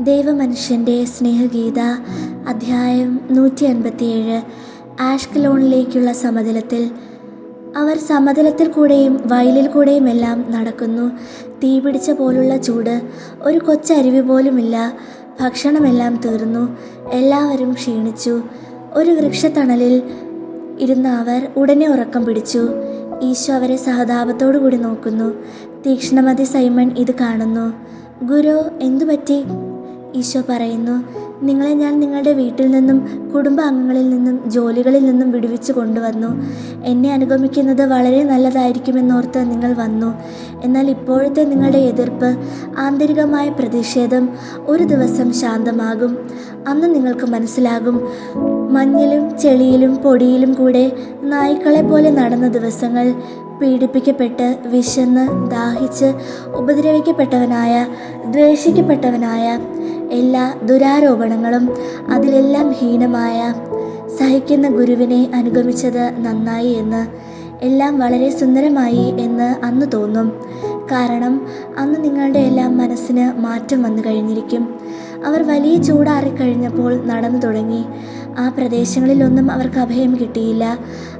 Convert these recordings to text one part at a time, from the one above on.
ദൈവമനുഷ്യന്റെ സ്നേഹഗീത അധ്യായം നൂറ്റി അൻപത്തിയേഴ് ആഷ്കലോണിലേക്കുള്ള സമതലത്തിൽ അവർ സമതലത്തിൽ കൂടെയും വയലിൽ കൂടെയും എല്ലാം നടക്കുന്നു. തീ പിടിച്ച പോലുള്ള ചൂട് ഒരു കൊച്ചരുവി പോലുമില്ല. ഭക്ഷണമെല്ലാം തീർന്നു. എല്ലാവരും ക്ഷീണിച്ചു. ഒരു വൃക്ഷത്തണലിൽ ഇരുന്ന അവർ ഉടനെ ഉറക്കം പിടിച്ചു. ഈശോ അവരെ സഹതാപത്തോടു കൂടി നോക്കുന്നു. തീക്ഷ്ണമതി സൈമൺ ഇത് കാണുന്നു. ഗുരു എന്തു പറ്റി ഈശോ പറയുന്നു നിങ്ങളെ ഞാൻ നിങ്ങളുടെ വീട്ടിൽ നിന്നും കുടുംബാംഗങ്ങളിൽ നിന്നും ജോലികളിൽ നിന്നും വിടുവിച്ച് കൊണ്ടുവന്നു. എന്നെ അനുഗമിക്കുന്നത് വളരെ നല്ലതായിരിക്കുമെന്നോർത്ത് നിങ്ങൾ വന്നു. എന്നാൽ ഇപ്പോഴത്തെ നിങ്ങളുടെ എതിർപ്പ് ആന്തരികമായ പ്രതിഷേധം ഒരു ദിവസം ശാന്തമാകും. അന്ന് നിങ്ങൾക്ക് മനസ്സിലാകും മഞ്ഞിലും ചെളിയിലും പൊടിയിലും കൂടെ നായ്ക്കളെ പോലെ നടന്ന ദിവസങ്ങൾ പീഡിപ്പിക്കപ്പെട്ട് വിശന്ന് ദാഹിച്ച് ഉപദ്രവിക്കപ്പെട്ടവനായ ദ്വേഷിക്കപ്പെട്ടവനായ എല്ലാ ദുരാരോപണങ്ങളും അതിലെല്ലാം ഹീനമായ സഹിക്കുന്ന ഗുരുവിനെ അനുഗമിച്ചത് നന്നായി എന്ന് എല്ലാം വളരെ സുന്ദരമായി എന്ന് അന്ന് തോന്നും. കാരണം അന്ന് നിങ്ങളുടെ എല്ലാം മനസ്സിന് മാറ്റം വന്നു കഴിഞ്ഞിരിക്കും. അവർ വലിയ ചൂടാറിക്കഴിഞ്ഞപ്പോൾ നടന്നു തുടങ്ങി. ആ പ്രദേശങ്ങളിലൊന്നും അവർക്ക് അഭയം കിട്ടിയില്ല.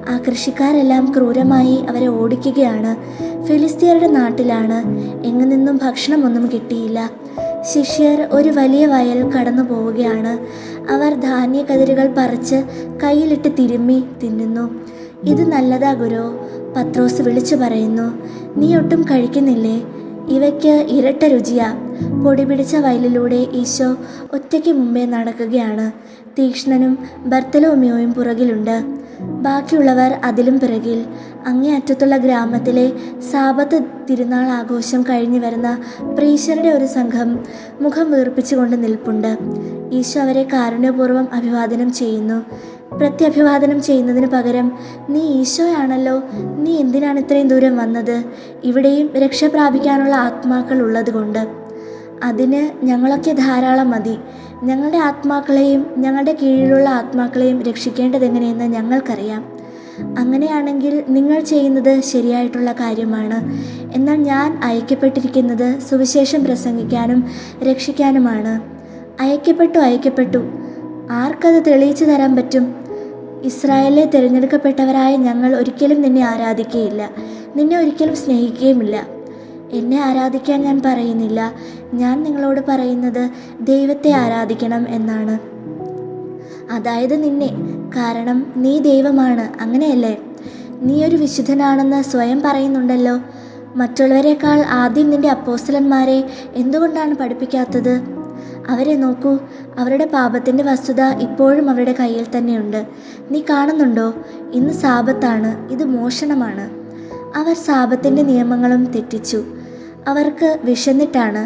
ആ കൃഷിക്കാരെല്ലാം ക്രൂരമായി അവരെ ഓടിക്കുകയാണ്. ഫിലിസ്തീനയുടെ നാട്ടിലാണ്. എങ്ങു നിന്നും ഭക്ഷണമൊന്നും കിട്ടിയില്ല. ശിഷ്യർ ഒരു വലിയ വയൽ കടന്നു പോവുകയാണ്. അവർ ധാന്യക്കതിരുകൾ പറിച്ച് കയ്യിലിട്ട് തിരുമ്മി തിന്നുന്നു. ഇത് നല്ലതാ ഗുരു പത്രോസ് വിളിച്ചു പറയുന്നു. നീ ഒട്ടും കഴിക്കുന്നില്ലേ? ഇവയ്ക്ക് ഇരട്ട രുചിയാ. പൊടി പിടിച്ച വയലിലൂടെ ഈശോ ഒറ്റയ്ക്ക് മുമ്പേ നടക്കുകയാണ്. തീക്ഷ്ണനും ബർത്തലോമിയോയും പുറകിലുണ്ട്. ബാക്കിയുള്ളവർ അതിലും പിറകിൽ. അങ്ങേയറ്റത്തുള്ള ഗ്രാമത്തിലെ സാപത്ത് തിരുനാൾ ആഘോഷം കഴിഞ്ഞു വരുന്ന പ്രീശരുടെ ഒരു സംഘം മുഖം വീർപ്പിച്ചുകൊണ്ട് നിൽപ്പുണ്ട്. ഈശോ അവരെ കാരുണ്യപൂർവം അഭിവാദനം ചെയ്യുന്നു. പ്രത്യഭിവാദനം ചെയ്യുന്നതിന് പകരം നീ ഈശോയാണല്ലോ. നീ എന്തിനാണ് ഇത്രയും ദൂരം വന്നത്? ഇവിടെയും രക്ഷ പ്രാപിക്കാനുള്ള ആത്മാക്കൾ ഉള്ളതുകൊണ്ട്. അതിന് ഞങ്ങളൊക്കെ ധാരാളം മതി. ഞങ്ങളുടെ ആത്മാക്കളെയും ഞങ്ങളുടെ കീഴിലുള്ള ആത്മാക്കളെയും രക്ഷിക്കേണ്ടതെങ്ങനെയെന്ന് ഞങ്ങൾക്കറിയാം. അങ്ങനെയാണെങ്കിൽ നിങ്ങൾ ചെയ്യുന്നത് ശരിയായിട്ടുള്ള കാര്യമാണ്. എന്നാൽ ഞാൻ അയക്കപ്പെട്ടിരിക്കുന്നത് സുവിശേഷം പ്രസംഗിക്കാനും രക്ഷിക്കാനുമാണ്. അയക്കപ്പെട്ടു അയക്കപ്പെട്ടു. ആർക്കത് തെളിയിച്ചു തരാൻ പറ്റും? ഇസ്രായേലിലെ തിരഞ്ഞെടുക്കപ്പെട്ടവരായ ഞങ്ങൾ ഒരിക്കലും നിന്നെ ആരാധിക്കുകയില്ല നിന്നെ ഒരിക്കലും സ്നേഹിക്കുകയുമില്ല. എന്നെ ആരാധിക്കാൻ ഞാൻ പറയുന്നില്ല. ഞാൻ നിങ്ങളോട് പറയുന്നത് ദൈവത്തെ ആരാധിക്കണം എന്നാണ്. അതായത് നിന്നെ. കാരണം നീ ദൈവമാണ്. അങ്ങനെയല്ലേ? നീ ഒരു വിശുദ്ധനാണെന്ന് സ്വയം പറയുന്നുണ്ടല്ലോ. മറ്റുള്ളവരെക്കാൾ ആദ്യം നിന്റെ അപ്പോസ്റ്റലന്മാരെ എന്തുകൊണ്ടാണ് പഠിപ്പിക്കാത്തത്? അവരെ നോക്കൂ. അവരുടെ പാപത്തിന്റെ വസ്തുത ഇപ്പോഴും അവരുടെ കയ്യിൽ തന്നെയുണ്ട്. നീ കാണുന്നുണ്ടോ? ഇന്ന് സാപത്താണ് ഇത് മോഷണമാണ്. അവർ സാപത്തിന്റെ നിയമങ്ങളും തെറ്റിച്ചു. അവർക്ക് വിശന്നിട്ടാണ്.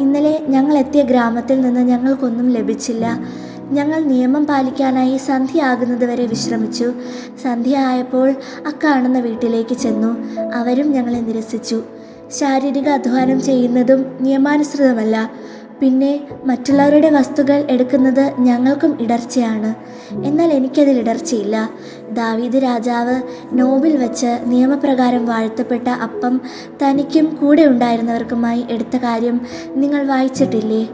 ഇന്നലെ ഞങ്ങൾ എത്തിയ ഗ്രാമത്തിൽ നിന്ന് ഞങ്ങൾക്കൊന്നും ലഭിച്ചില്ല. ഞങ്ങൾ നിയമം പാലിക്കാനായി സന്ധ്യയാകുന്നതുവരെ വിശ്രമിച്ചു. സന്ധ്യ ആയപ്പോൾ അക്കാണുന്ന വീട്ടിലേക്ക് ചെന്നു. അവരും ഞങ്ങളെ നിരസിച്ചു. ശാരീരിക അധ്വാനം ചെയ്യുന്നതും നിയമാനുസൃതമല്ല. പിന്നെ മറ്റുള്ളവരുടെ വസ്തുക്കൾ എടുക്കുന്നത് ഞങ്ങൾക്കും ഇടർച്ചയാണ്. എന്നാൽ എനിക്കതിൽ ഇടർച്ചയില്ല. ദാവീദ് രാജാവ് നോബിൽ വച്ച് നിയമപ്രകാരം വാഴ്ത്തപ്പെട്ട അപ്പം തനിക്കും കൂടെ ഉണ്ടായിരുന്നവർക്കുമായി എടുത്ത കാര്യം നിങ്ങൾ വായിച്ചിട്ടില്ലേ?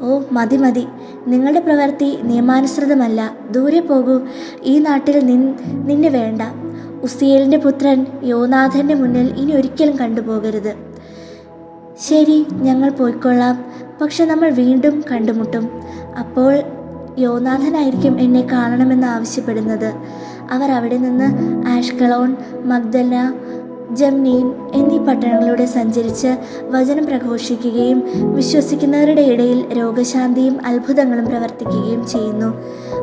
ഓ മതി മതി. നിങ്ങളുടെ പ്രവൃത്തി നിയമാനുസൃതമല്ല. ദൂരെ പോകൂ. ഈ നാട്ടിൽ നിൻ നിന്നെ വേണ്ട. ഉസിയേലിന്റെ പുത്രൻ യോനാഥന്റെ മുന്നിൽ ഇനി ഒരിക്കലും കണ്ടുപോകരുത്. ശരി ഞങ്ങൾ പോയിക്കൊള്ളാം. പക്ഷെ നമ്മൾ വീണ്ടും കണ്ടുമുട്ടും. അപ്പോൾ യോനാഥനായിരിക്കും എന്നെ കാണണമെന്ന് ആവശ്യപ്പെടുന്നത്. അവർ അവിടെ നിന്ന് ആഷ്കളോൺ മഗ്ദല ജംനീൻ എന്നീ പട്ടണങ്ങളിലൂടെ സഞ്ചരിച്ച് വചനം പ്രഘോഷിക്കുകയും വിശ്വസിക്കുന്നവരുടെ ഇടയിൽ രോഗശാന്തിയും അത്ഭുതങ്ങളും പ്രവർത്തിക്കുകയും ചെയ്യുന്നു.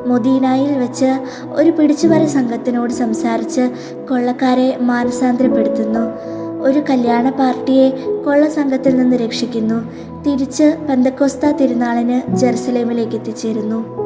മൊദീനായിൽ വെച്ച് ഒരു പിടിച്ചുപറ സംഘത്തിനോട് സംസാരിച്ച് കൊള്ളക്കാരെ മാനസാന്തരപ്പെടുത്തുന്നു. ഒരു കല്യാണ പാർട്ടിയെ കൊള്ള സംഘത്തിൽ നിന്ന് രക്ഷിക്കുന്നു. തിരിച്ച് പെന്തക്കോസ്ത തിരുനാളിന് ജെറുസലേമിലേക്ക് എത്തിച്ചേരുന്നു